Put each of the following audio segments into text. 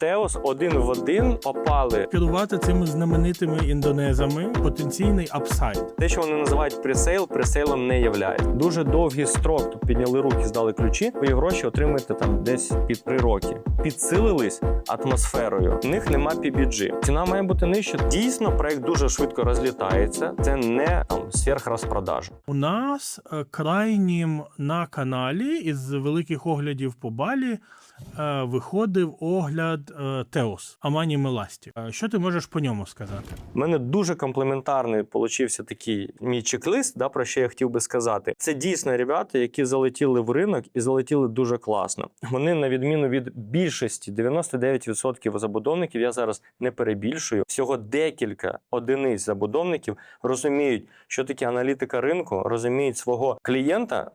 Теос один в один попали. керувати цими знаменитими індонезами потенційний апсайд. Те, що вони називають пресейл, пресейлом не являється. Дуже довгий строк. Тобто підняли руки, здали ключі. Ви гроші отримаєте там десь під три роки. Підсилились атмосферою. В них нема PBG. Ціна має бути нижча. Дійсно, проект дуже швидко розлітається. Це не там сверхрозпродажа. У нас е, крайнім на каналі із великих оглядів по балі е, виходив огляд е, Теос Амані Меласті. Е, Що ти можеш по ньому сказати? У мене дуже комплементарний получився такий мій чек-лист, да, про що я хотів би сказати. Це дійсно ребята, які залетіли в ринок і залетіли дуже класно. Вони, на відміну від більшості, 99% забудовників, я зараз не перебільшую. Всього декілька одиниць забудовників розуміють, що таке аналітика ринку, розуміють свого клієнта.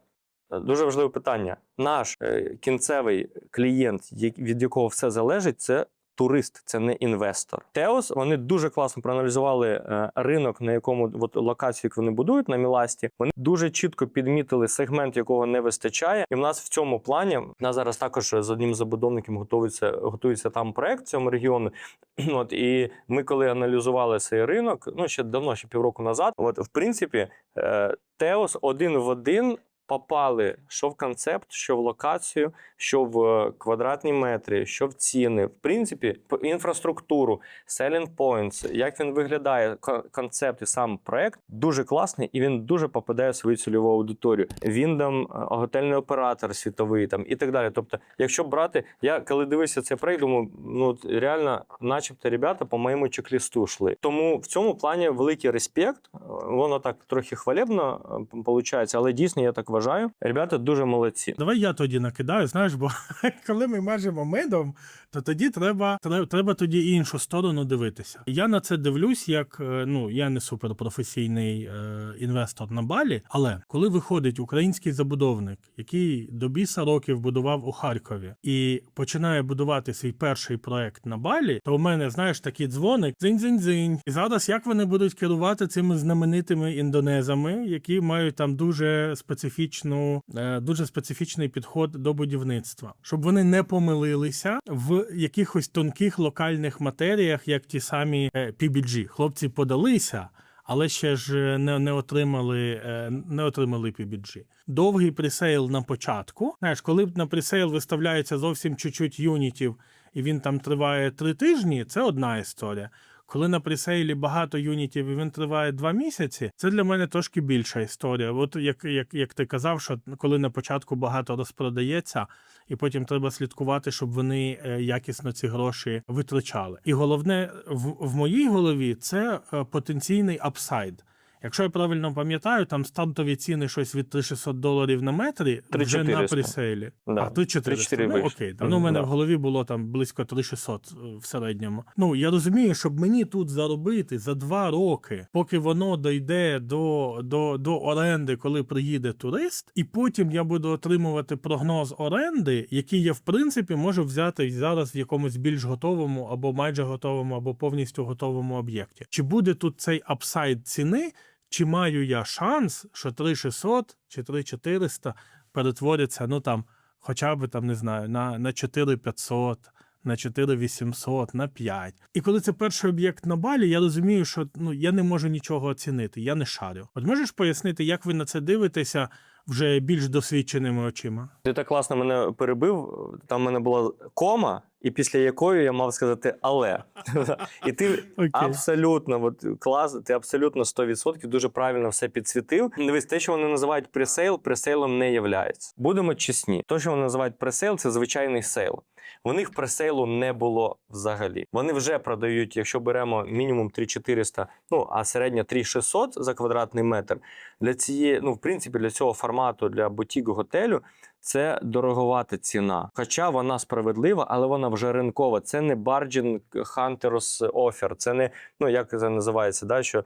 Дуже важливе питання. Наш е, кінцевий клієнт, як- від якого все залежить, це турист, це не інвестор. Теос вони дуже класно проаналізували е, ринок, на якому от, локацію, яку вони будують на Міласті. Вони дуже чітко підмітили сегмент, якого не вистачає. І в нас в цьому плані в нас зараз також з одним з забудовників готується готується там проект в цьому регіону. От і ми, коли аналізували цей ринок, ну ще давно, ще півроку назад. От в принципі, е, Теос один в один. Попали що в концепт, що в локацію, що в е, квадратні метри, що в ціни. В принципі, інфраструктуру, selling points, як він виглядає, концепт і сам проект дуже класний, і він дуже попадає в свою цільову аудиторію. Він там е, готельний оператор світовий там і так далі. Тобто, якщо брати, я коли дивився цей проект, думаю, ну реально, начебто, ребята по моєму чек-лісту йшли. Тому в цьому плані великий респект. Е, Воно так трохи хвалебно виходить, але дійсно я так вважаю. Ребята дуже молодці. Давай я тоді накидаю, знаєш, бо коли ми межимо медом, то тоді треба, треба, тоді іншу сторону дивитися. Я на це дивлюсь, як е, ну я не суперпрофесійний е, інвестор на балі, але коли виходить український забудовник, який до біса років будував у Харкові, і починає будувати свій перший проект на балі, то у мене знаєш такий дзвоник дзинь-дзинь-дзинь. І зараз як вони будуть керувати цими знаменитими індонезами, які мають там дуже специфічну, е, дуже специфічний підход до будівництва, щоб вони не помилилися в якихось тонких локальних матеріях, як ті самі е, PBG. Хлопці подалися. Але ще ж е, не, не отримали не отримали PBG. Довгий пресейл на початку. Знаєш, коли на пресейл виставляється зовсім чуть-чуть юнітів, і він там триває три тижні, це одна історія. Коли на пресейлі багато юнітів і він триває два місяці, це для мене трошки більша історія. От як, як, як ти казав, що коли на початку багато розпродається, і потім треба слідкувати, щоб вони е, якісно ці гроші витрачали. І головне в, в моїй голові це е, потенційний апсайд. Якщо я правильно пам'ятаю, там стартові ціни щось від 3600 доларів на метрі вже на 3400. пресейлі. Да. А 3400. 3400 Ну, окей, там, ну, у мене Да. в голові було там близько 3600 е, в середньому. Ну я розумію, щоб мені тут заробити за два роки, поки воно дійде до, до, до оренди, коли приїде турист, і потім я буду отримувати прогноз оренди, який я в принципі можу взяти зараз в якомусь більш готовому або майже готовому, або повністю готовому об'єкті. Чи буде тут цей апсайд ціни? Чи маю я шанс, що 3600 чи 3400 перетворяться, ну там, хоча б там, не знаю, на, на 4500, на 4800, на 5. І коли це перший об'єкт на балі, я розумію, що ну, я не можу нічого оцінити, я не шарю. От можеш пояснити, як ви на це дивитеся вже більш досвідченими очима? Ти так класно мене перебив. Там в мене була кома, і після якої я мав сказати але. І ти абсолютно от, клас, ти абсолютно 100% дуже правильно все підсвітив. Дивись, те, що вони називають пресейл, пресейлом не являється. Будемо чесні. То, що вони називають пресейл, це звичайний сейл. У них пресейлу не було взагалі. Вони вже продають, якщо беремо мінімум 3400, ну а середня 3600 за квадратний метр. Для цієї, ну в принципі, для цього формату для бутік готелю це дороговата ціна. Хоча вона справедлива, але вона вже ринкова. Це не Bargain Hunters Offer, це не ну як це називається, да, що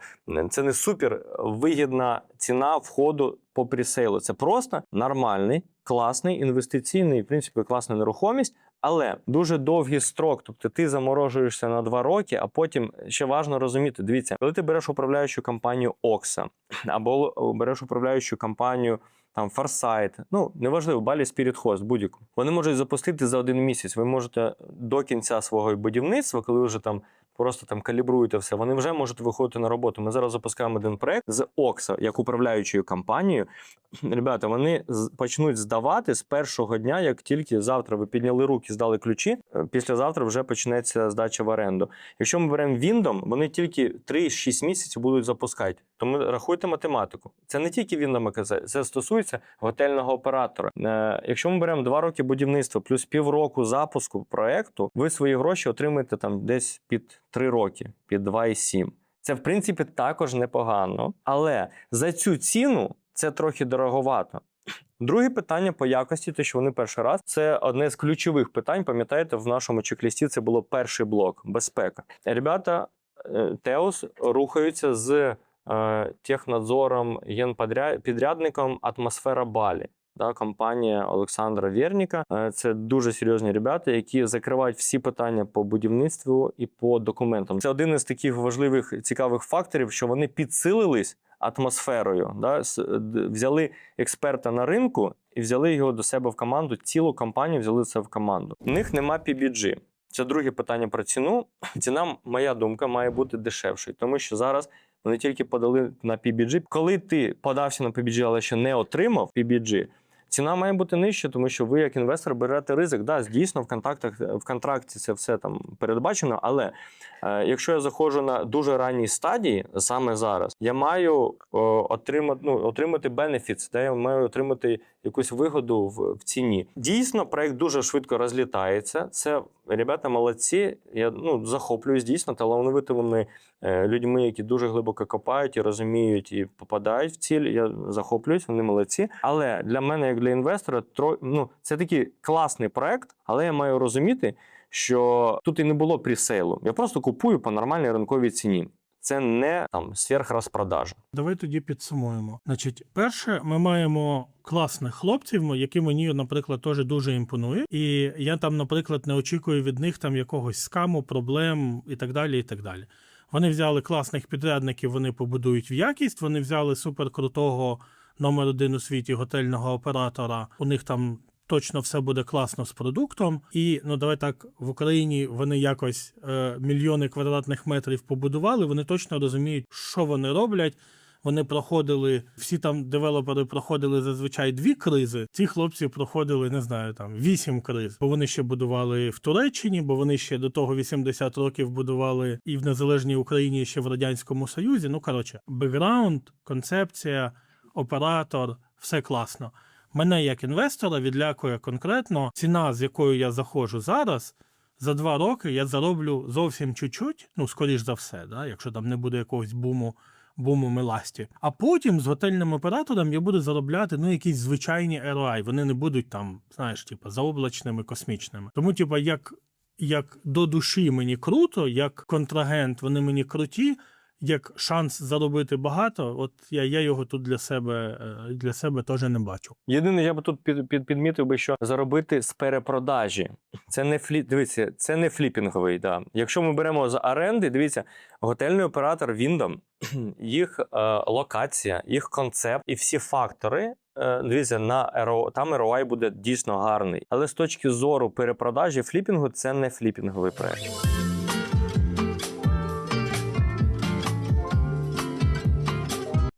це не супер вигідна ціна входу по пресейлу. Це просто нормальний, класний інвестиційний, в принципі, класна нерухомість. Але дуже довгий строк, тобто ти заморожуєшся на два роки, а потім ще важливо розуміти. Дивіться, коли ти береш управляючу компанію Окса або береш управляючу компанію там Фарсайт, ну неважливо, Балі Host, будь-яку. Вони можуть запустити за один місяць. Ви можете до кінця свого будівництва, коли вже там просто там калібруєте все, вони вже можуть виходити на роботу. Ми зараз запускаємо один проект з Окса, як управляючою компанією. Ребята, вони почнуть здавати з першого дня, як тільки завтра ви підняли руки, здали ключі. е, Післязавтра вже почнеться здача в оренду. Якщо ми беремо Windom, вони тільки 3-6 місяців будуть запускати. Тому рахуйте математику. Це не тільки Windom АКЗ, це стосується готельного оператора. Е, Якщо ми беремо 2 роки будівництва плюс півроку запуску проекту, ви свої гроші отримаєте там десь під 3 роки, під 2,7. Це в принципі також непогано, але за цю ціну це трохи дороговато. Друге питання по якості, те, що вони перший раз, це одне з ключових питань. Пам'ятаєте, в нашому чек-лісті це було перший блок безпека. Ребята, е, Теос рухаються з технадзором, генпідрядником атмосфера Балі. Да, компанія Олександра Вєрніка. Е, Це дуже серйозні ребята, які закривають всі питання по будівництву і по документам. Це один із таких важливих цікавих факторів, що вони підсилились атмосферою. Да, взяли експерта на ринку і взяли його до себе в команду. Цілу компанію взяли це в команду. У них нема PBG. Це друге питання про ціну. Ціна, моя думка, має бути дешевшою, тому що зараз вони тільки подали на PBG. Коли ти подався на PBG, але ще не отримав PBG, ціна має бути нижча, тому що ви як інвестор берете ризик. Да, дійсно, в контактах в контракті це все там передбачено. Але е, якщо я заходжу на дуже ранній стадії, саме зараз, я маю о, отримати, ну, отримати бенефіт, де я маю отримати якусь вигоду в, в ціні. Дійсно, проект дуже швидко розлітається. Це ребята молодці. Я ну захоплююсь дійсно талановитими е, людьми, які дуже глибоко копають і розуміють і попадають в ціль. Я захоплююсь, вони молодці. Але для мене, як для інвестора, тро, ну, це такий класний проект, але я маю розуміти, що тут і не було пресейлу. Я просто купую по нормальній ринковій ціні. Це не там сверхрозпродажа. Давай тоді підсумуємо. Значить, перше, ми маємо класних хлопців, які мені, наприклад, теж дуже імпонує. І я там, наприклад, не очікую від них там якогось скаму, проблем і так далі. і так далі. Вони взяли класних підрядників, вони побудують в якість. Вони взяли суперкрутого номер один у світі готельного оператора. У них там точно все буде класно з продуктом. І ну давай так в Україні вони якось е, мільйони квадратних метрів побудували. Вони точно розуміють, що вони роблять. Вони проходили, всі там девелопери проходили зазвичай дві кризи. Ці хлопці проходили, не знаю, там вісім криз. Бо вони ще будували в Туреччині, бо вони ще до того 80 років будували і в незалежній Україні, і ще в радянському Союзі. Ну коротше, бекграунд, концепція, оператор, все класно. Мене як інвестора відлякує конкретно ціна, з якою я заходжу зараз. За два роки я зароблю зовсім чуть-чуть, ну скоріш за все, да, якщо там не буде якогось буму буму меласті. А потім з готельним оператором я буду заробляти ну якісь звичайні ROI. Вони не будуть там, знаєш, типу, заоблачними, космічними. Тому, типу, як, як до душі мені круто, як контрагент, вони мені круті. Як шанс заробити багато, от я, я його тут для себе е, для себе теж не бачу. Єдине, я би тут під, під, підмітив би, що заробити з перепродажі. Це не флі... дивіться, це не фліпінговий. Да. Якщо ми беремо з оренди, дивіться, готельний оператор Windom, їх е, локація, їх концепт і всі фактори. е, Дивіться, на RO, там ROI буде дійсно гарний. Але з точки зору перепродажі фліпінгу, це не фліпінговий проект.